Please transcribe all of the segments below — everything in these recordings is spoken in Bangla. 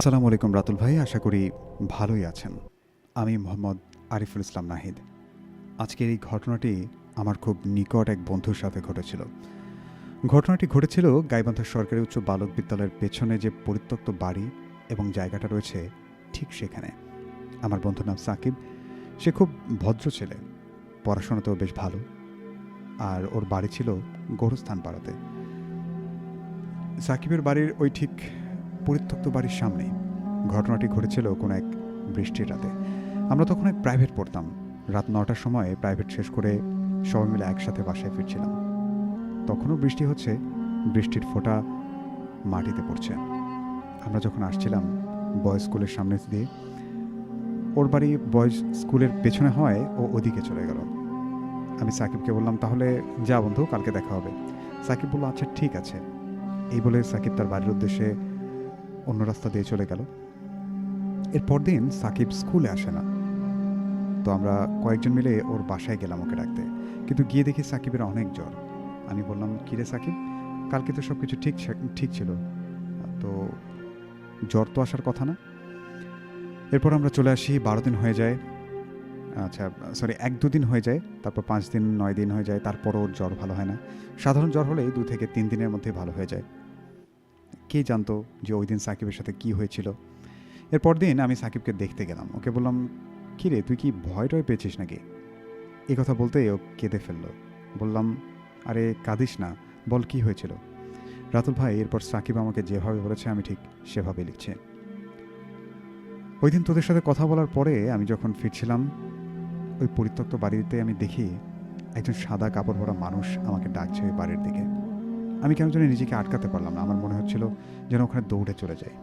আসসালামু আলাইকুম রাতুল ভাই, আশা করি ভালোই আছেন। আমি মোহাম্মদ আরিফুল ইসলাম নাহিদ। আজকের এই ঘটনাটি আমার খুব নিকট এক বন্ধুর সাথে ঘটেছিল। ঘটনাটি ঘটেছিল গাইবান্ধা সরকারি উচ্চ বালক বিদ্যালয়ের পেছনে যে পরিত্যক্ত বাড়ি এবং জায়গাটা রয়েছে ঠিক সেখানে। আমার বন্ধুর নাম সাকিব। সে খুব ভদ্র ছেলে, পড়াশোনাতেও বেশ ভালো। আর ওর বাড়ি ছিল গোরস্থান পাড়াতে সাকিবের বাড়ির ওই ঠিক পরিত্যক্ত বাড়ির সামনে। ঘটনাটি ঘটেছিল কোনো এক বৃষ্টির রাতে। আমরা তখন এক প্রাইভেট পড়তাম। রাত নটার সময় প্রাইভেট শেষ করে সবাই মিলে একসাথে বাসায় ফিরছিলাম। তখনও বৃষ্টি হচ্ছে। বৃষ্টির ফোঁটা মাটিতে পড়ছে। আমরা যখন আসছিলাম বয়েজ স্কুলের সামনে দিয়ে, ওর বাড়ি বয়েজ স্কুলের পেছনে হয় ও ওদিকে চলে গেল। আমি সাকিবকে বললাম, তাহলে যা বন্ধু, কালকে দেখা হবে। সাকিব বলল আচ্ছা ঠিক আছে। এই বলে সাকিব তার বাড়ির উদ্দেশ্যে অন্য রাস্তা দিয়ে চলে গেল। এরপর দিন সাকিব স্কুলে আসে না। তো আমরা কয়েকজন মিলে ওর বাসায় গেলাম ওকে ডাকতে। কিন্তু গিয়ে দেখি সাকিবের অনেক জ্বর। আমি বললাম কিরে সাকিব? কালকে তো সব কিছু ঠিক ঠিক ছিল। তো জ্বর তো আসার কথা না? এরপর আমরা চলে আসি, বারো দিন হয়ে যায়। আচ্ছা সরি এক দুদিন হয়ে যায়, তারপর পাঁচ দিন, নয় দিন হয়ে যায়, তারপরও জ্বর ভালো হয় না। সাধারণ জ্বর হলেই দু থেকে তিন দিনের মধ্যে ভালো হয়ে যায়। কে জানতো যে ওই দিন সাকিবের সাথে কি হয়েছিল? এরপর দিন আমি সাকিবকে দেখতে গেলাম। ওকে বললাম, কী রে, তুই কি ভয় টয় পেয়েছিস নাকি? এই কথা বলতেই ও কেঁদে ফেলল। বললাম, আরে, কাঁদিস না, বল কি হয়েছিল? রাতুল ভাই, এরপর সাকিব আমাকে যেভাবে বলেছে, আমি ঠিক সেভাবে লিখছে। ওই দিন তোদের সাথে কথা বলার পরে আমি যখন ফিরছিলাম, ওই পরিত্যক্ত বাড়িতে আমি দেখি একজন সাদা কাপড় পরা মানুষ আমাকে ডাকছে ওই বাড়ির দিকে। আমি কেন জানি নিজেকে আটকাতে পারলাম না। আমার মনে হচ্ছিল যেন ওখানে দৌড়ে চলে যাই।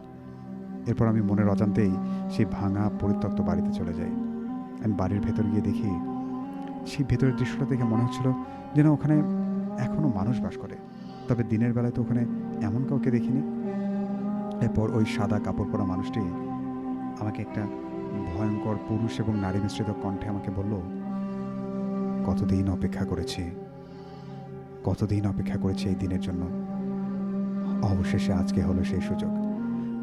এরপর আমি মনের অজান্তেই সেই ভাঙা, পরিত্যক্ত বাড়িতে চলে যাই। আমি বাড়ির ভেতর গিয়ে দেখি সেই ভেতরের দৃশ্যটা দেখে মনে হচ্ছিল যেন ওখানে এখনও মানুষ বাস করে। তবে দিনের বেলায় তো ওখানে এমন কাউকে দেখিনি। এরপর ওই সাদা কাপড় পরা মানুষটি আমাকে একটা ভয়ঙ্কর পুরুষ এবং নারী মিশ্রিত কণ্ঠে আমাকে বলল, কতদিন অপেক্ষা করেছি? কতদিন অপেক্ষা করেছি এই দিনের জন্য? অবশেষে আজকে হলো সেই সুযোগ।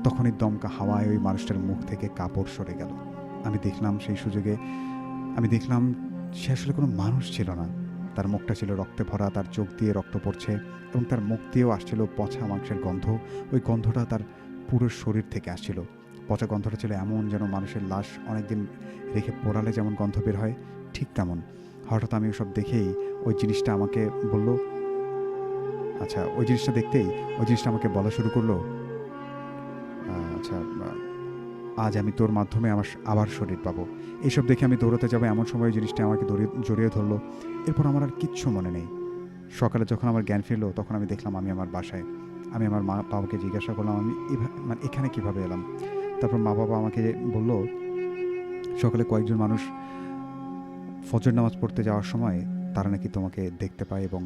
তখনই দমকা হাওয়ায় ওই মানুষটার মুখ থেকে কাপড় সরে গেল। আমি দেখলাম সেই সুযোগে, আমি দেখলাম সে আসলে কোনো মানুষ ছিল না। তার মুখটা ছিল রক্তে ভরা, তার চোখ দিয়ে রক্ত পড়ছে এবং তার মুখ দিয়েও আসছিল পচা মাংসের গন্ধ। ওই গন্ধটা তার পুরো শরীর থেকে আসছিল। পচা গন্ধটা ছিল এমন যেন মানুষের লাশ অনেকদিন রেখে পোড়ালে যেমন গন্ধ বের হয়, ঠিক তেমন। হঠাৎ আমি ওসব দেখেই ওই জিনিসটা আমাকে বলল আচ্ছা ওই জিনিসটা দেখতেই ওই জিনিসটা আমাকে বলা শুরু করল। আচ্ছা আজ আমি তোর মাধ্যমে আমার আবার শরীর পাবো। এইসব দেখে আমি দৌড়াতে যাব, এমন সময় ওই জিনিসটা আমাকে জড়িয়ে ধরলো। এরপর আমার আর কিচ্ছু মনে নেই। সকালে যখন আমার জ্ঞান ফিরলো, তখন আমি দেখলাম আমি আমার বাসায়, আমি আমার মা, বাবাকে জিজ্ঞাসা করলাম, আমি মানে এখানে কীভাবে এলাম? তারপর মা, বাবা আমাকে বলল, সকালে কয়েকজন মানুষ ফজর নামাজ পড়তে যাওয়ার সময় তারা নাকি তোমাকে দেখতে পায় এবং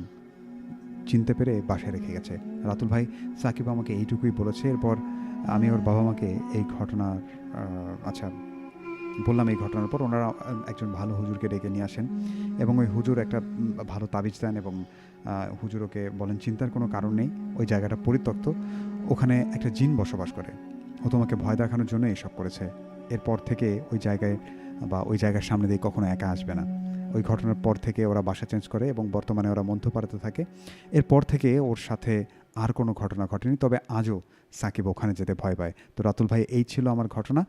চিনতে পেরে বাসায় রেখে গেছে। রাতুল ভাই, সাকিব আমাকে এইটুকুই বলেছে, এরপর আমি ওর বাবা মাকে এই ঘটনার আচ্ছা বললাম এই ঘটনার পর ওনারা একজন ভালো হুজুরকে ডেকে নিয়ে আসেন এবং ওই হুজুর একটা ভালো তাবিজ দেন এবং হুজুর ওকে বলেন, চিন্তার কোনো কারণ নেই, ওই জায়গাটা পরিত্যক্ত, ওখানে একটা জিন বসবাস করে। ও তোমাকে ভয় দেখানোর জন্য এসব করেছে। এরপর থেকে ওই জায়গায় বা ওই জায়গার সামনে দিয়ে কখনো একা আসবে না। ওই ঘটনার পর থেকে ওরা বাসা চেঞ্জ করে এবং বর্তমানে ওরা মধ্যপাড়াতে থাকে। এরপর থেকে ওর সাথে আর কোনো ঘটনা ঘটেনি, তবে আজও সাকিব ওখানে যেতে ভয় পায়। তো রাতুল ভাই, এই ছিল আমার ঘটনা।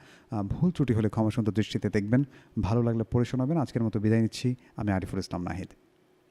ভুল ত্রুটি হলে ক্ষমাসন্ত দৃষ্টিতে দেখবেন। ভালো লাগলে পড়ে শোনাবেন। আজকের মতো বিদায় নিচ্ছি। আমি আরিফুল ইসলাম নাহিদ।